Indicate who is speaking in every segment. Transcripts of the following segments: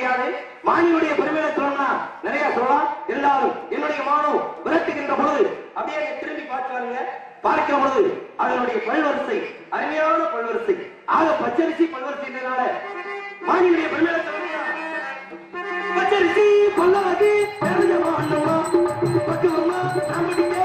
Speaker 1: கிடையாது. மாணியுடைய பெருமையை சொல்லணும்னா நிறைய சொல்லலாம். இருந்தாலும் என்னுடைய மானம் விரட்டுகின்ற பொழுது அப்படியே திரும்பி பார்க்கிறாங்க பார்க்கிற பொழுது அதனுடைய பல்வரிசை அருமையான பல்வரிசை ஆக பச்சரிசி பல்வரிசைனால மாணியுடைய பெருமையை சொல்லணும்னா பச்சரிசி பல்லவதி நிறைய மானமா பட்டுவமா நம்முடைய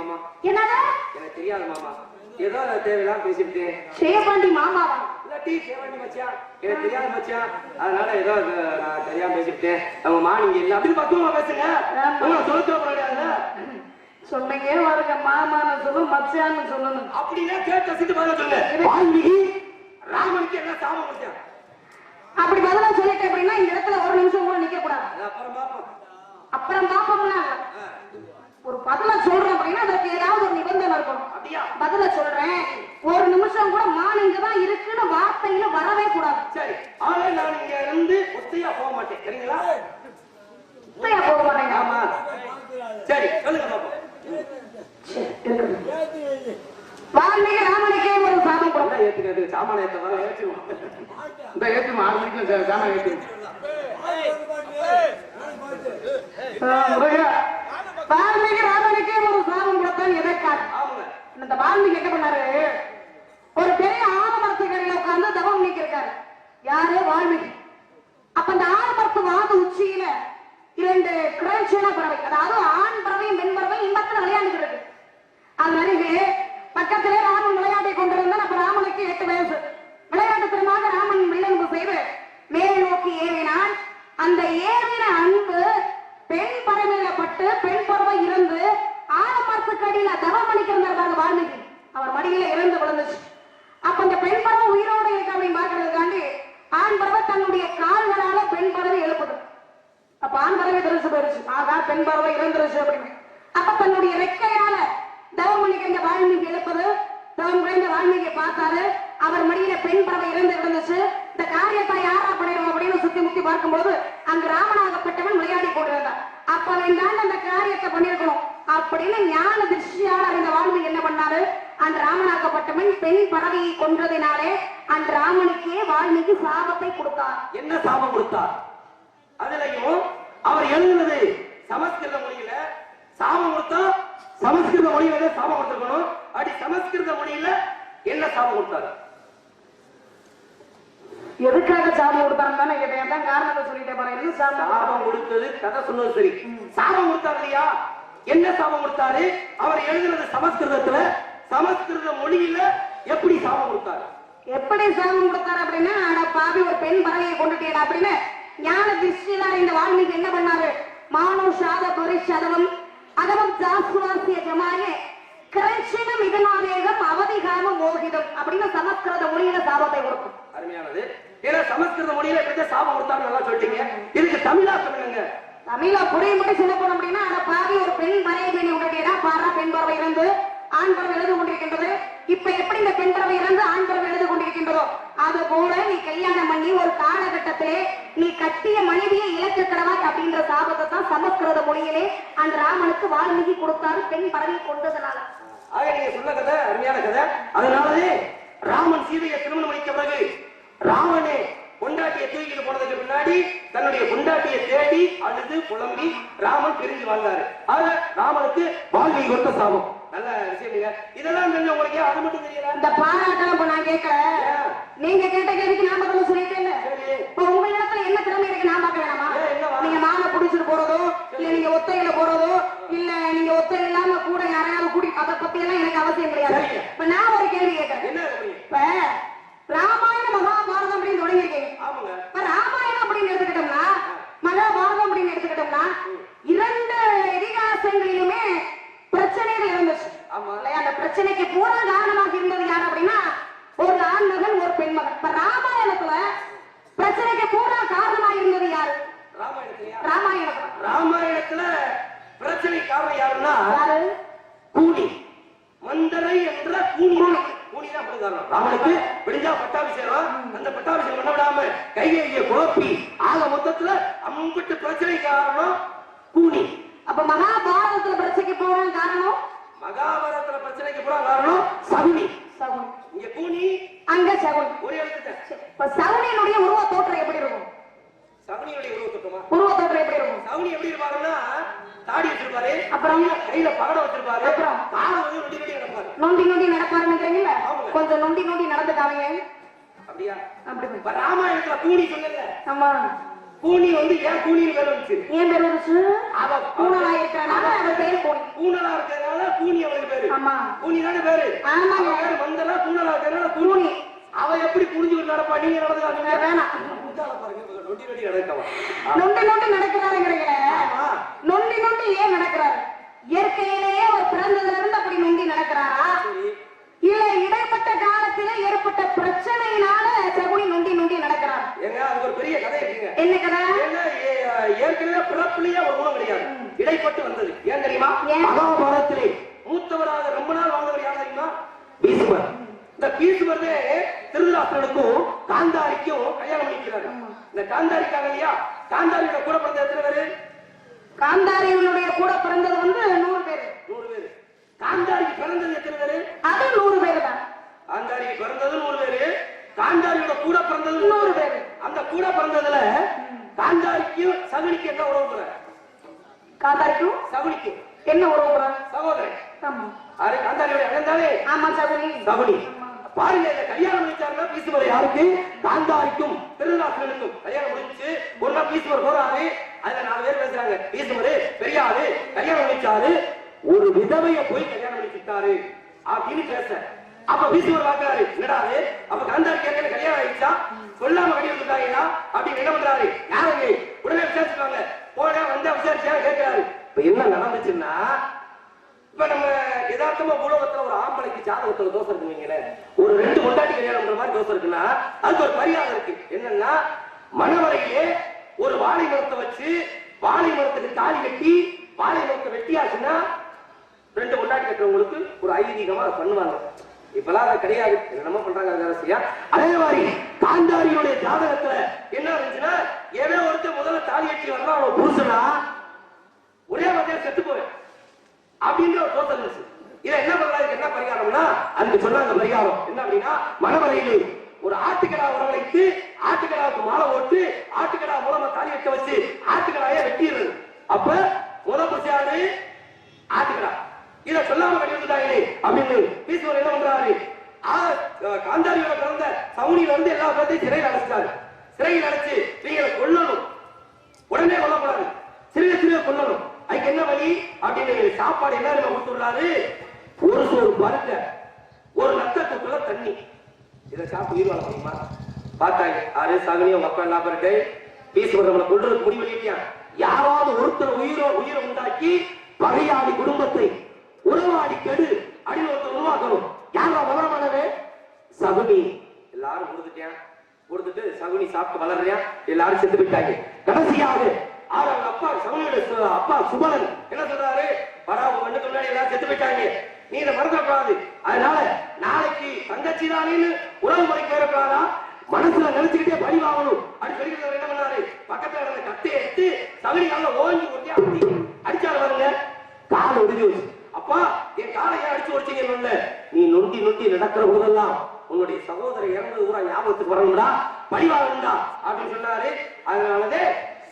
Speaker 1: மாமா.
Speaker 2: என்னது?
Speaker 1: எனக்கு தெரியாது மாமா. ஏதோ தேவையில்லாம பேசிட்டு
Speaker 2: சேபாண்டி மாமாவா
Speaker 1: இல்லாட்டி சேவாண்டி மச்சான். எனக்கு தெரியாது மச்சான். அதனால ஏதோ நான் தெரியாம பேசிட்டேன் அவங்க மா நீங்க இல்ல அப்படின்னு பக்குவமா பேசுங்க. உங்களை சொல்ல தேவைப்படாது
Speaker 2: சொன்னீங்க வருங்க மாமான்னு சொல்லணும் மச்சான்னு சொல்லணும்.
Speaker 1: அப்படின்னா கேட்டு ரசித்து பதில சொல்லுங்க வால்மீகி ராமனுக்கு என்ன சாபம் கொடுத்தேன்
Speaker 2: அப்படி பதிலா சொல்லிட்டேன் அப்படின்னா இந்த இடத்துல ஒரு நிமிஷம் கூட நிக்க கூடாது
Speaker 1: அப்புறம் பார்ப்போம்.
Speaker 2: அப்புறம் பாப்போம்னா ஒரு பதில சொல்றேன் அப்படின்னா அதற்கு ஏதாவது ஒரு நிபந்தனை இருக்கணும்.
Speaker 1: அப்படியா?
Speaker 2: பதில சொல்றேன். ஒரு நிமிஷம் கூட மானிங்க தான் இருக்குன்னு வார்த்தையில வரவே கூடாது.
Speaker 1: சரி ஆனா நான் இங்க இருந்து ஒத்தையா போக மாட்டேன். சரிங்களா?
Speaker 2: உண்மையா போக மாட்டேங்க
Speaker 1: ஆமா. சரி சொல்லுங்க பாப்போம்.
Speaker 2: வால்மீகி ராமனுக்கே ஒரு சாபம் கொடுத்தார்
Speaker 1: அதான் ஏத்துக்கிறது சாமான ஏத்த வர ஏற்றுவோம் இந்த ஏற்றுமா ஆறு மணிக்கு சாமான ஏற்றுவோம்
Speaker 2: வால்மீகி ராமனுக்கே ஒரு சாபம் கொடுத்தான் எதற்காக? இந்த வால்மீகி என்ன பண்ணாரு? ஒரு பெரிய ஆலமரத்துக்கடியில உட்கார்ந்து தவம் நீக்கிருக்காரு யாரு? வால்மீகி. அப்ப அந்த ஆலமரத்து வாது உச்சியில இரண்டு கிரேட்சியான பறவை அதாவது ஆண் பறவையும் பெண் பறவை இன்பத்துல இருக்கு. அது அருகே பக்கத்திலே ராமன் விளையாட்டை கொண்டிருந்தான் அப்ப ராமனுக்கு எட்டு வயசு விளையாட்டு திறமாக ராமன் வில்லன்பு செய்து மேல் நோக்கி ஏறினான் அந்த ஏறின அன்பு பெண் பறவையில பட்டு பெண் பறவை இருந்து ஆலமரத்துக்கடியில தவம் பண்ணிக்கிறார் பாருங்க வால்மீகி அவர் மடியில இறந்து விழுந்துச்சு அப்ப அந்த பெண் பறவை உயிரோட இருக்கு அப்படின்னு பாக்குறதுக்காண்டி ஆண் பறவை தன்னுடைய கால்களால பெண் பறவை எழுப்புது அப்ப ஆண் பறவை தெரிஞ்சு போயிருச்சு ஆகா பெண் பறவை இறந்துருச்சு அப்படின்னு அப்ப தன்னுடைய ரெக்கையால தவம் பண்ணிக்கின்ற வால்மீகி எழுப்பது தவம் குறைந்த வால்மீகியை பார்த்தாரு அவர் மடியில பெண் பறவை இறந்து இருந்துச்சு இந்த காரியத்தை யாரா பண்ணிடும் அப்படின்னு சுத்தி முத்தி பார்க்கும்போது அங்கு ராமனாகப்பட்டவன் விளையாடி கொண்டிருந்தார் அப்ப வேண்டாம் அந்த காரியத்தை பண்ணிருக்கணும் ஞான திருஷ்டியால் அறிந்த வால்மீகி என்ன பண்ணாரு? அந்த ராமனாகப்பட்டவன் பெண் பறவையை கொன்றதினாலே அந்த ராமனுக்கே வால்மீகி சாபத்தை கொடுத்தார்.
Speaker 1: என்ன சாபம் கொடுத்தார்? அதுலயும் அவர் எழுதுனது சமஸ்கிருத மொழியில சாபம் கொடுத்தா சமஸ்கிருத மொழியில சாபம் கொடுத்திருக்கணும்? அப்படி சமஸ்கிருத மொழியில என்ன சாபம் கொடுத்தாரு?
Speaker 2: எதுக்காக சாபம் கொடுத்தாருன்னு கேட்டேன். காரணத்தை சொல்லிட்டே போறேன் சாபம்?
Speaker 1: கொடுத்தது கதை சொன்னது சரி. சாபம் கொடுத்தாரு இல்லையா? என்ன சாபம் கொடுத்தாரு? அவர் எழுதுனது சமஸ்கிருதத்துல சமஸ்கிருத மொழியில எப்படி சாபம் கொடுத்தாரு?
Speaker 2: எப்படி சாபம் கொடுத்தாரு அப்படின்னா அட பாவி ஒரு பெண் பறவையை கொண்டுட்டேன் அப்படின்னு ஞான திருஷ்டியில இந்த வால்மீகி என்ன பண்ணாரு? மானோ சாத பரிசதவம் அதவம் ஜாஸ்வாசிய ஜமாயே கிரட்சினம் இதனாவேகம் அவதிகாம மோகிதம் அப்படின்னு சமஸ்கிருத மொழியில சாபத்தை கொடுக்கும்.
Speaker 1: அருமையானது. ஏன்னா சமஸ்கிருத மொழியில எப்படி சாபம் கொடுத்தாரு நல்லா சொல்லிட்டீங்க. இதுக்கு தமிழா சொல்லுங்க
Speaker 2: தமிழ புரியும்படி சொல்ல போனோம் அப்படின்னா அந்த பாவி ஒரு பெண் மறைய வேண்டி உடனடியா பாரா பெண் பறவை இறந்து ஆண் பறவை எழுது கொண்டிருக்கின்றது. இப்ப எப்படி இந்த பெண் பறவை இறந்து ஆண் பறவை எழுது கொண்டிருக்கின்றதோ அது போல நீ கல்யாணம் பண்ணி ஒரு காலகட்டத்திலே நீ கட்டிய மனைவியை இலக்க கடவாய் அப்படின்ற சாபத்தை தான் சமஸ்கிருத மொழியிலே அந்த ராமனுக்கு வால்மீகி கொடுத்தாரு பெண் பறவை கொண்டதுனால
Speaker 1: ஆக நீங்க சொன்ன கதை அருமையான கதை. அதனாலவே ராமன் சீதையை திருமணம் முடிக்க பிறகு ராமனே கொண்டாட்டிய தூக்கிட்டு போனதுக்கு முன்னாடி தன்னுடைய பொண்டாட்டியை தேடி அழுது புலம்பி ராமன் பிரிஞ்சு வாழ்ந்தாரு. ஆக ராமனுக்கு வாழ்க்கை கொடுத்த சாபம். நல்ல விஷயம் இதெல்லாம் தெரிஞ்ச உங்களுக்கு ஏன்? அது மட்டும் தெரியல?
Speaker 2: இந்த பாராட்டெல்லாம் இப்ப நான் கேட்கல. நீங்க கேட்ட கேள்விக்கு நான் பதில் சொல்லிட்டேன் இப்ப உங்க இடத்துல என்ன திறமை இருக்கு? நான் பார்க்க வேணாமா? நீங்க மாலை புடிச்சிட்டு போறதோ இல்ல நீங்க ஒத்தையில போறதோ இல்ல நீங்க ஒத்தை இல்லாம கூட யாரையாவது கூடி அத பத்தி எல்லாம் எனக்கு அவசியம் கிடையாது. இப்ப நான் ஒரு கேள்வி கேட்கறேன். இப்ப ராமாயண மகாபாரதம் அப்படின்னு தொடங்கியிருக்கீங்க ராமாயணம் அப்படின்னு எடுத்துக்கிட்டோம்னா மகாபாரதம் அப்படின்னு எடுத்துக்கிட்டோம்னா இரண்டு இதிகாசங்களிலுமே பிரச்சனைகள் இருந்துச்சு. இல்லையா? அந்த பிரச்சனைக்கு பூரா காரணமாக இருந்தது யார் அப்படின்னா ஒரு ஆண்மகன் ஒரு பெண்மகன். இப்ப ராமாயணத்துல பிரச்சனைக்கு பூரா காரணமாக இருந்தது யாரு?
Speaker 1: ராமாயணத்திலயா?
Speaker 2: ராமாயணத்துல.
Speaker 1: ராமாயணத்துல பிரச்சனை காரணம் யாருன்னா
Speaker 2: யாரு?
Speaker 1: கூனி. மந்தரை என்ற கூனி. ராமனுக்கு விடிஞ்சா பட்டாபிஷேகம். அந்த பட்டாபிஷேகம் பண்ண விடாம கைகையை குழப்பி ஆக மொத்தத்துல அம்பிட்டு பிரச்சனை காரணம் கூனி.
Speaker 2: அப்ப மகாபாரதத்துல பிரச்சனைக்கு பூரா காரணம்?
Speaker 1: மகாபாரதத்துல பிரச்சனைக்கு பூரா காரணம் சகுனி.
Speaker 2: சகுனி.
Speaker 1: இங்க கூனி
Speaker 2: அங்க சகுனி.
Speaker 1: ஒரே எழுத்துட்ட
Speaker 2: இப்ப சகுனியினுடைய உருவ தோற்றம் எப்படி இருக்கும்?
Speaker 1: சகுனியுடைய உருவத்துக்குமா
Speaker 2: உருவ தோற்றம் எப்படி இருக்கும்?
Speaker 1: சகுனி எப்படி இருப்பாருன்னா தாடி வச்சிருப்பாரு
Speaker 2: அப்புறம்?
Speaker 1: கையில பகடம் வச்சிருப்பாரு
Speaker 2: அப்புறம்?
Speaker 1: காலை வந்து நொடி நொடி கிடப்பாரு.
Speaker 2: நொண்டி நொண்டி நடப்பாருன்றீங்கல்ல
Speaker 1: ஆமாங்க.
Speaker 2: கொஞ்சம் நொண்டி நொண்டி நடந்து காமிங்க
Speaker 1: அப்படியா?
Speaker 2: அப்படி
Speaker 1: ராமாயணத்துல கூனி சொன்னல
Speaker 2: ஆமா.
Speaker 1: கூனி வந்து ஏன் கூனின்னு பேர் வந்துச்சு?
Speaker 2: ஏன் பேர் வந்துச்சு?
Speaker 1: அவ
Speaker 2: பூனலா இருக்கிறனால அவ பேர் பூனி.
Speaker 1: பூனலா இருக்கிறதுனால கூனி அவளுக்கு பேரு.
Speaker 2: ஆமா.
Speaker 1: கூனி தானே பேரு. அவ பேரு மந்தலா பூனலா இருக்கிறதுனால கூனி அவ எப்படி புரிஞ்சுக்கிட்டு நடப்பா? நீங்க நடந்துக்காதீங்க.
Speaker 2: வேணாம்.
Speaker 1: நொண்டி நொண்டி
Speaker 2: நடக்கிறாருங்கிறீங்க
Speaker 1: ஆமா.
Speaker 2: நொண்டி நொண்டி ஏன் நடக்கிறாரு? இயற்கையிலேயே ஒரு பிறந்ததுல இருந்து அப்படி நொண்டி நடக்கிறாரா? இல்ல இடைப்பட்ட காலத்தில ஏற்பட்ட பிரச்சனையினால சகுனி நொண்டி நொண்டி நடக்கிறார்.
Speaker 1: ஏங்க அதுக்கு ஒரு பெரிய கதை இருக்குங்க.
Speaker 2: என்ன கதை?
Speaker 1: ஏற்கனவே பிறப்புலயே ஒரு குணம் கிடையாது. இடைப்பட்டு வந்தது. ஏன் தெரியுமா?
Speaker 2: ஏன்?
Speaker 1: மகாபாரதத்திலே மூத்தவராக ரொம்ப நாள் வாழ்ந்தவர் யார் தெரியுமா? பீஷ்மர் இந்த பீஷ்மர்தே திருதராஷ்டிரனுக்கும் காந்தாரிக்கும் கல்யாணம் பண்ணிக்கிறாரு. இந்த காந்தாரிக்காக இல்லையா? காந்தாரியோட கூட பிறந்த எத்தனை பேரு?
Speaker 2: காந்தாரிகளுடைய கூட பிறந்தது வந்து நூறு பேர்.
Speaker 1: நூறு பேரு. காந்தாரிக்கு பிறந்தது எத்தனை பேரு?
Speaker 2: அது நூறு பேர் தான்.
Speaker 1: காந்தாரிக்கு பிறந்தது நூறு பேரு. காந்தாரியோட கூட பிறந்தது நூறு பேரு. அந்த கூட பிறந்ததுல காந்தாரிக்கும் சகுனிக்கு என்ன உறவு?
Speaker 2: காந்தாரிக்கும்
Speaker 1: சகுனிக்கும்.
Speaker 2: என்ன உறவுறான்
Speaker 1: சகோதரன்.
Speaker 2: ஆமா.
Speaker 1: காந்தாரியோட இழந்தாலே
Speaker 2: ஆமா சகுனி.
Speaker 1: சகுனி. பாருங்க இந்த கல்யாணம் முடிச்சாருன்னா பீசுமர் யாருக்கு? காந்தாரிக்கும். திருநாசனுக்கும் கல்யாணம் முடிச்சு ஒன்னா பீசுமர் போறாரு. அதுல நாலு பேர் பேசுறாங்க. பீசுமரு பெரியாரு கல்யாணம் முடிச்சாரு. ஒரு விதவைய போய் கல்யாணம் முடிச்சுட்டாரு அப்படின்னு பேச. அப்ப பீசுமர் பாக்குறாரு என்னடாரு அப்ப காந்தாரி கேட்கல கல்யாணம் ஆயிடுச்சா? சொல்லாம கட்டி வந்துட்டாங்களா அப்படின்னு என்ன பண்றாரு? யாருங்க உடனே விசாரிச்சுக்காங்க போன வந்து விசாரிச்சா கேட்கிறாரு? இப்ப என்ன நடந்துச்சுன்னா இப்ப நம்ம யதார்த்தமா உலகத்துல ஒரு ஆம்பளைக்கு ஜாதகத்துல தோசை இருக்கு வைங்களேன். ஒரு ரெண்டு கொண்டாட்டி கல்யாணம்ன்ற மாதிரி தோசை இருக்குன்னா அதுக்கு ஒரு மரியாதை இருக்கு. என்னன்னா மணவரையிலே ஒரு வாழை மரத்தை வச்சு வாழை மரத்துக்கு தாலி கட்டி வாழை மரத்தை வெட்டியாச்சுன்னா ரெண்டு கொண்டாட்டி கட்டுறவங்களுக்கு ஒரு ஐதீகமா அதை பண்ணுவாங்க. இப்பெல்லாம் அதை கிடையாது. என்னென்னமோ பண்றாங்க அரசியா அதே மாதிரி காந்தா ஜாதகத்துல என்ன இருந்துச்சுன்னா ஏதோ ஒருத்தர் முதல்ல தாலி கட்டி வரலாம் அவன் புருஷனா ஒரே மாதிரி செத்து போவேன் அப்படின்ற ஒரு தோட்டம் இருந்துச்சு இதை என்ன பண்றாரு என்ன பரிகாரம்னா அதுக்கு சொன்னாங்க பரிகாரம். என்ன அப்படின்னா மணவரையில் ஒரு ஆட்டுக்கடா வரவழைத்து ஆட்டுக்கடாவுக்கு மாலை ஓட்டு ஆட்டுக்கடா மூலமா தாலி வைக்க வச்சு ஆட்டுக்கடாய வெட்டிடுறது. அப்ப முத புரிச்சாரு ஆட்டுக்கடா. இத சொல்லாம கட்டி அப்படின்னு ஈஸ்வரர் என்ன பண்றாரு? ஆ, காந்தாரியோட பிறந்த சவுனியில இருந்து எல்லா பேர்த்தையும் சிறையில் அடைச்சிட்டாரு. சிறையில் அடைச்சு நீங்க கொல்லணும். உடனே கொல்லக்கூடாது. சிறிய சிறிய கொல்லணும். அதுக்கு என்ன வழி? அப்படின்னு சாப்பாடு எல்லாருமே கொடுத்துடுறாரு ஒரு சோறு பருக்க ஒரு நத்தத்துக்குள்ள தண்ணி. இதை சாப்பிட்டு உயிர் வாழ முடியுமா? பார்த்தாங்க ஆறு சாகனியோ மக்கள் எல்லாம் பேருக்கு பீஸ் நம்மளை கொள்றதுக்கு முடிவு இல்லையா யாராவது ஒருத்தர் உயிரோ உயிரை உண்டாக்கி பகையாடி குடும்பத்தை உறவாடி கெடு அப்படின்னு ஒருத்தர் உருவாக்கணும். யாரா வளரமானவே சகுனி. எல்லாரும் கொடுத்துட்டேன் கொடுத்துட்டு சகுனி சாப்பிட்டு வளர்றேன் எல்லாரும் செத்து விட்டாங்க கடைசியாக ஆனா அவங்க அப்பா சகுனியோட அப்பா சுபலன். என்ன சொல்றாரு? வரா கண்ணுக்கு முன்னாடி எல்லாரும் செத்து போயிட்டாங்க. நீ இதை மறந்துடக்கூடாது. அதனால நாளைக்கு தங்கச்சி தானேன்னு உறவு முறைக்கு வரக்கூடாதா மனசுல நினைச்சுக்கிட்டே பழி வாங்கணும். அப்படி சொல்லிட்டு என்ன பண்ணாரு? பக்கத்துல இருந்த கத்தை எடுத்து சகடி கால ஓஞ்சி ஒட்டி அடி அடிச்சாரு பாருங்க. கால் ஒடிஞ்சு வச்சு அப்பா என் காலை ஏன் அடிச்சு ஒடிச்சீங்க நீ நொண்டி நொண்டி நடக்கிற போதெல்லாம் உன்னுடைய சகோதரர் இறந்தது கூட ஞாபகத்துக்கு வரணும்டா. பழி வாங்கணும்டா அப்படின்னு சொன்னாரு. அதனாலதே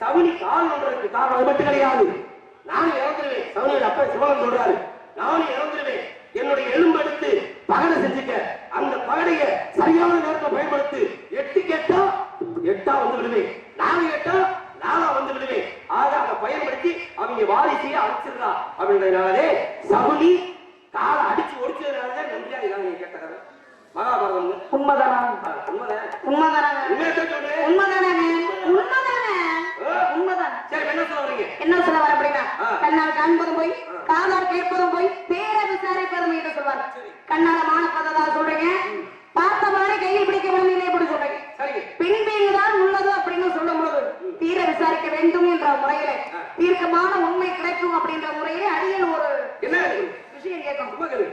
Speaker 1: சவுனி கால் ஒன்றதுக்கு காரணம் அது மட்டும் கிடையாது. நானும் இறந்துருவேன். சவுனியோட அப்பா சிவகன் சொல்றாரு. நானும் இறந்துருவேன். என்னுடைய எலும்பு எடுத்து பகடை செஞ்சுக்க. அந்த பகடைய சரியான நேரத்தை பயன்படுத்து எட்டு கேட்டா எட்டா வந்து விடுவேன். நாலு கேட்டா நாலா வந்து விடுவேன். ஆக அதை பயன்படுத்தி அவங்க வாரிசையே அடிச்சிடுறா. அப்படின்றதுனாலே சவுனி காலை அடிச்சு ஒடிச்சதுனாலதான் நன்றியா இதாங்க கேட்ட கதை. மகாபாரதம்
Speaker 2: உண்மைதானா?
Speaker 1: உண்மைதான்?
Speaker 2: உண்மைதானாங்க உண்மைதானாங்க உண்மைதானே? உண்மைதான்?
Speaker 1: சரி என்ன சொல்ல வரீங்க
Speaker 2: என்ன சொல்ல வர அப்படின்னா. கண்ணால் காண்பதும் போய் காதால் கேட்பதும் போய் பேர விசாரிப்பதும் என்று சொல்வார் கண்ணால மானப்பதா சொல்றீங்க பார்த்த மாதிரி கையில் பிடிக்க வேண்டும் இப்படி சொல்றீங்க
Speaker 1: சரிங்க
Speaker 2: பின்பீங்கு தான் உள்ளது அப்படின்னு சொல்லும் பொழுது தீர விசாரிக்க வேண்டும் என்ற முறையில தீர்க்கமான உண்மை கிடைக்கும் அப்படின்ற முறையிலே அடியல் ஒரு
Speaker 1: என்ன
Speaker 2: விஷயம் கேட்கணும்
Speaker 1: சும்மா கேளு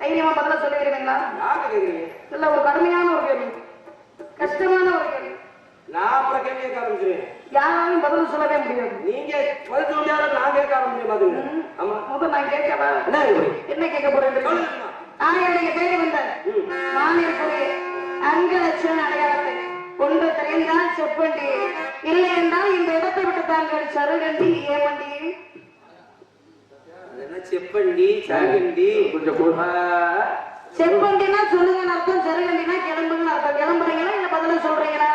Speaker 2: தைரியமா பதில சொல்லிடுவீங்களா
Speaker 1: யாருக்கு கேக்குறீங்க
Speaker 2: இல்ல ஒரு கடுமையான ஒரு கேள்வி கஷ்டமான ஒரு கேள்வி
Speaker 1: நான் அப்புறம் கேள்வி கேட்க ஆரம்பிச்சிருவேன்
Speaker 2: யாராலும் பதில் சொல்லவே முடியாது
Speaker 1: நீங்க பதில் சொல்ல முடியாத நான் கேட்க ஆரம்பிச்சேன் பாத்துங்க ஆமா
Speaker 2: முதல் நான் கேட்கவா
Speaker 1: என்ன கேக்குறீங்க?
Speaker 2: என்ன கேட்க போறேன் தெரியுமா?
Speaker 1: சொல்லுங்கம்மா.
Speaker 2: நான் என்னுடைய தேடி வந்த மாநிலத்துடைய அங்க லட்சண அடையாளத்தை கொண்டு தெரிந்தால் செப்பண்டி இல்லை என்றால் இந்த இடத்தை விட்டு தாங்கள் சருகண்டி ஏமண்டி
Speaker 1: அது என்ன செப்பண்டி சரகண்டி? கொஞ்சம்
Speaker 2: செப்பண்டினா சொல்லுங்கன்னு அர்த்தம் சருகண்டினா கிளம்புங்கன்னு அர்த்தம். கிளம்புறீங்களா இல்ல பதில சொல்றீங்களா?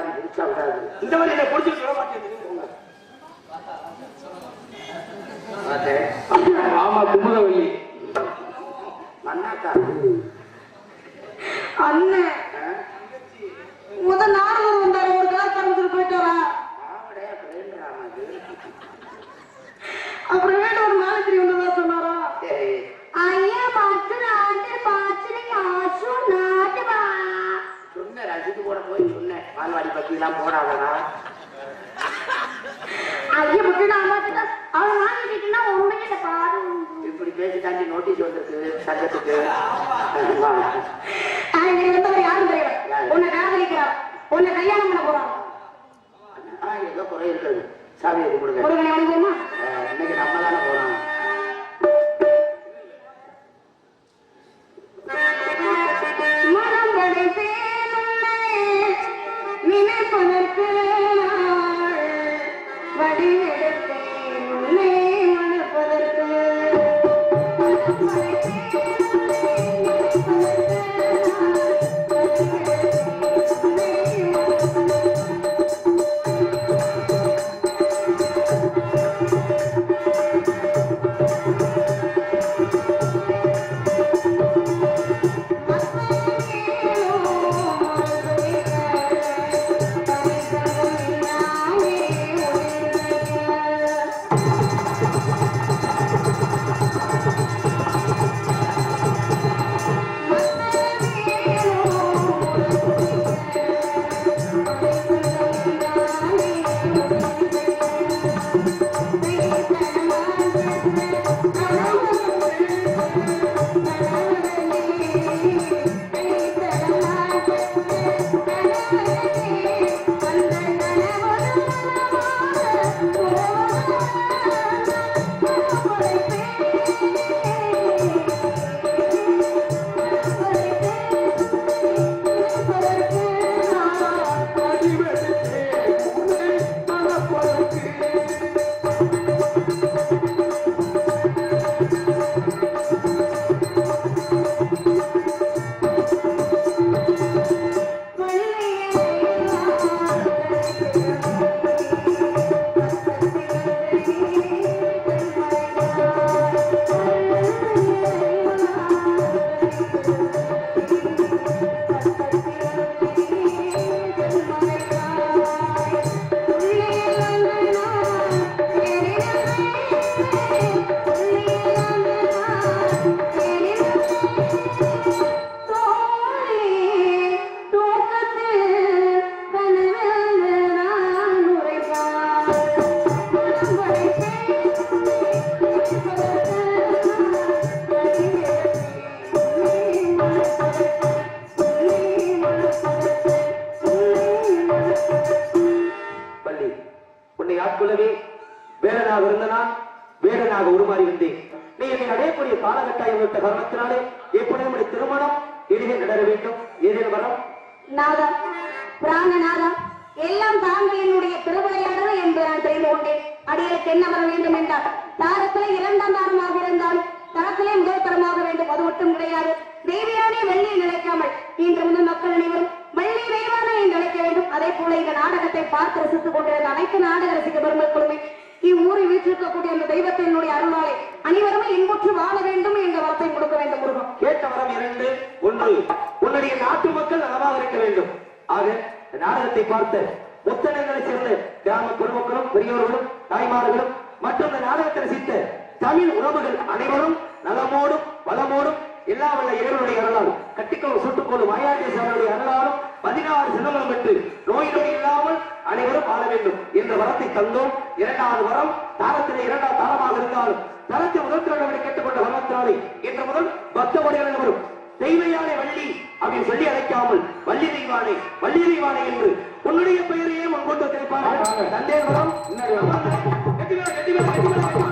Speaker 2: மாதிரி விரிச்சா விடாது
Speaker 1: இந்த மாதிரி என்ன விட மாட்டேங்குது
Speaker 2: பார்த்தேன்
Speaker 1: ஆமா குமுதவல்லி
Speaker 2: மண்ணாக்கா
Speaker 3: அண்ணன் முத நாரதர் வந்தாரு ஒரு கால் கரைஞ்சிட்டு போயிட்டாரா அப்புறம் வீட்டு ஒரு நாளைக்கு வந்ததா சொன்னாரா?
Speaker 2: பால்வாடி பத்தி எல்லாம் போடாதடா.
Speaker 3: ஐயா நான் மட்டும் அவன் வாங்கிக்கிட்டுனா உண்மையில பாரு.
Speaker 2: இப்படி பேசி தாண்டி நோட்டீஸ் வந்திருக்கு சங்கத்துக்கு.
Speaker 3: இன்னைக்கு வந்தவர் யாரும் தெரியல உன்னை காதலிக்கிறார் உன்னை கல்யாணம் பண்ண போறான்
Speaker 2: ஏதோ குறை இருக்குது சாமியை கும்பிடுங்க இன்னைக்கு நம்ம தானே போறோம்.
Speaker 1: என்ற காரணத்தினாலே எப்படி நம்முடைய திருமணம் எளிதில் நடர வேண்டும்? எதில் வரம்?
Speaker 3: நாதா பிராணநாதா எல்லாம் தாங்கள் என்னுடைய திருவிளையாடல் என்று நான் தெரிந்து கொண்டேன். அடியலுக்கு என்ன வர வேண்டும் என்றால் தாரத்திலே இரண்டாம் தாரமாக இருந்தால் தரத்திலே முதல் தரமாக வேண்டும். அது மட்டும் கிடையாது. தேவியானே வெள்ளியை நினைக்காமல் இன்று முதல் மக்கள் அனைவரும் வெள்ளி தெய்வானே என்று அழைக்க வேண்டும். அதே போல இந்த நாடகத்தை பார்த்து ரசித்துக் கொண்டிருந்த அனைத்து நாடக ரசிக பெருமக்களுமே இவ்வூரில் வீற்றிருக்கக்கூடிய அந்த தெய்வத்தினுடைய அருளாலே அனைவருமே இன்புற்று வாழ வேண்டும் என்ற வார்த்தை கொடுக்க வேண்டும் முருகன்
Speaker 1: கேட்ட வரம் இரண்டு ஒன்று. உன்னுடைய நாட்டு மக்கள் நலமாக இருக்க வேண்டும். ஆக நாடகத்தை பார்த்த முத்தனங்களை சேர்ந்த கிராம குடும்பங்களும் பெரியோர்களும் தாய்மார்களும் மற்றும் இந்த நாடகத்தை ரசித்த தமிழ் உறவுகள் அனைவரும் நலமோடும் வளமோடும் எல்லா வல்ல இறைவனுடைய அருளால் கட்டிக்கோள் சுட்டுக்கோள் சாரனுடைய அருளாலும் பதினாறு சிதம்பரம் பெற்று நோய் நோய் இல்லாமல் அனைவரும் வாழ வேண்டும். என்ற வரத்தை தந்தோம். இரண்டாவது வரம் தாரத்திலே இரண்டாம் தாரமாக இருந்தாலும் தரத்தை முதல் திருடவரை கேட்டுக்கொண்ட வரத்தினாலே இன்று முதல் பக்த வடிகள் வரும் தெய்வையானை வள்ளி அப்படின்னு சொல்லி அழைக்காமல் வள்ளி தெய்வானை வள்ளி தெய்வானை என்று உன்னுடைய பெயரையே முன்கொண்டு திரைப்பார்கள் தந்தையர் வரம். கட்டி கட்டி கட்டி.